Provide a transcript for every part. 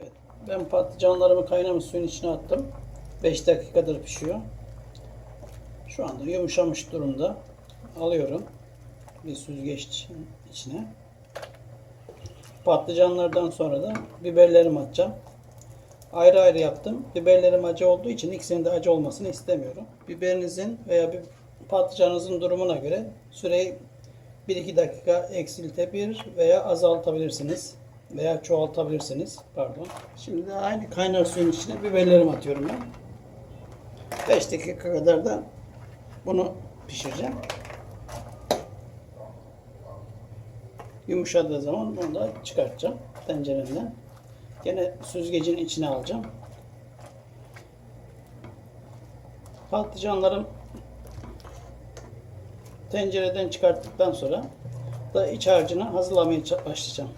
Evet, ben patlıcanlarımı kaynamış suyun içine attım. 5 dakikadır pişiyor. Şu anda yumuşamış durumda. Alıyorum bir süzgeç içine. Patlıcanlardan sonra da biberlerimi atacağım. Ayrı ayrı yaptım. Biberlerim acı olduğu için ikisinin de acı olmasını istemiyorum. Biberinizin veya bir patlıcanınızın durumuna göre süreyi 1-2 dakika eksiltebilir veya azaltabilirsiniz. Veya çoğaltabilirsiniz. Pardon. Şimdi de aynı kaynar suyun içine biberlerimi atıyorum ben. 5 dakika kadar da bunu pişireceğim. Yumuşadığı zaman onu da çıkartacağım tenceremden. Gene süzgecin içine alacağım. Patlıcanlarım tencereden çıkarttıktan sonra da iç harcını hazırlamaya başlayacağım.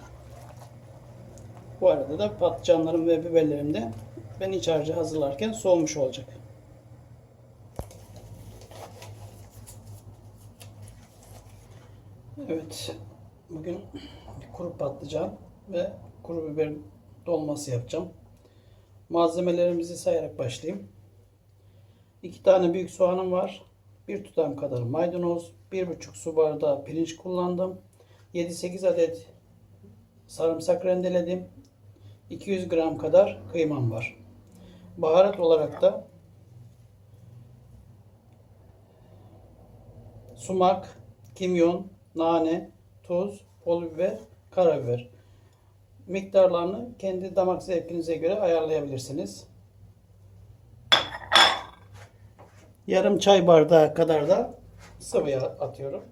Bu arada da patlıcanlarım ve biberlerim de ben iç harcı hazırlarken soğumuş olacak. Evet. Bugün kuru patlıcan ve kuru biber dolması yapacağım. Malzemelerimizi sayarak başlayayım. 2 tane büyük soğanım var. 1 tutam kadar maydanoz, 1,5 su bardağı pirinç kullandım. 7-8 adet sarımsak rendeledim. 200 gram kadar kıymam var. Baharat olarak da sumak, kimyon, nane, tuz, pul biber, karabiber. Miktarlarını kendi damak zevkinize göre ayarlayabilirsiniz. Yarım çay bardağı kadar da sıvı yağ atıyorum.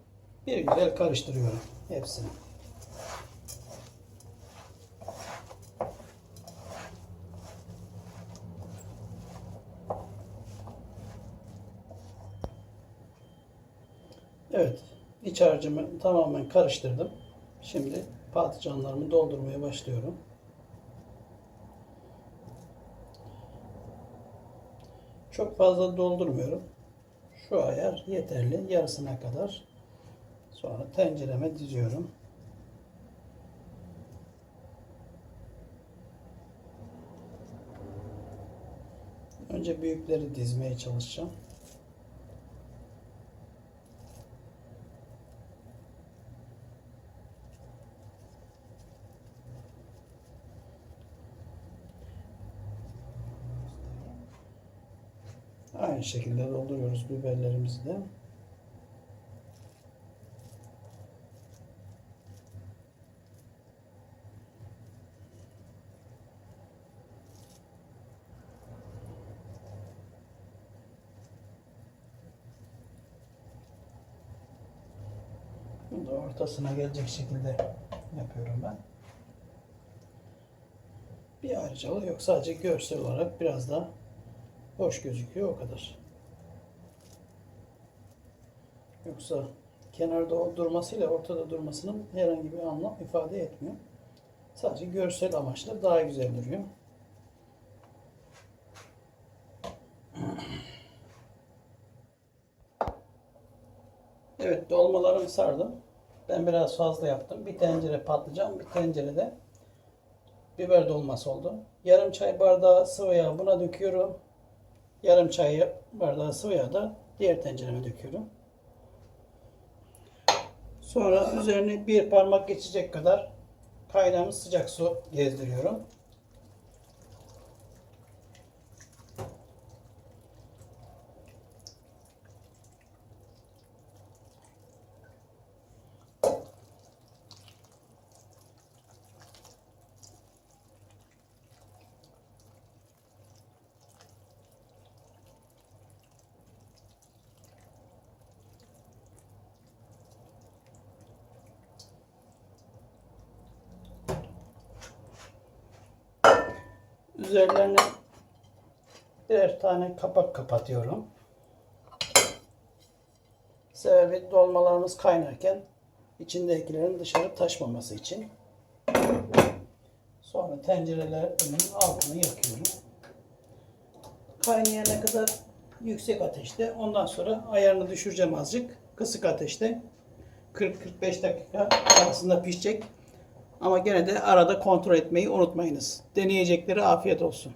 Bir güzel karıştırıyorum hepsini. Evet. iç harcımı tamamen karıştırdım. Şimdi patlıcanlarımı doldurmaya başlıyorum. Çok fazla doldurmuyorum. Şu ayar yeterli. Yarısına kadar. Sonra tencereme diziyorum. Önce büyükleri dizmeye çalışacağım. Aynı şekilde dolduruyoruz biberlerimizi de. Bunu da ortasına gelecek şekilde yapıyorum ben. Bir ayrıcalığı yok. Sadece görsel olarak biraz daha hoş gözüküyor o kadar. Yoksa kenarda durmasıyla ortada durmasının herhangi bir anlam ifade etmiyor. Sadece görsel amaçla daha güzel duruyor. Evet dolmalarımı sardım. Ben biraz fazla yaptım. Bir tencere patlıcan, bir tencere de biber dolması oldu. Yarım çay bardağı sıvı yağ buna döküyorum. Yarım çay bardağı sıvı yağ da diğer tencereme döküyorum. Sonra üzerine bir parmak geçecek kadar kaynamış sıcak su gezdiriyorum. Üzerlerine birer tane kapak kapatıyorum. Sebebi dolmalarımız kaynarken içindekilerin dışarı taşmaması için. Sonra tencerelerimin altını yakıyorum. Kaynayana kadar yüksek ateşte. Ondan sonra ayarını düşüreceğim azıcık. Kısık ateşte 40-45 dakika arasında pişecek. Ama gene de arada kontrol etmeyi unutmayınız. Deneyecekleri afiyet olsun.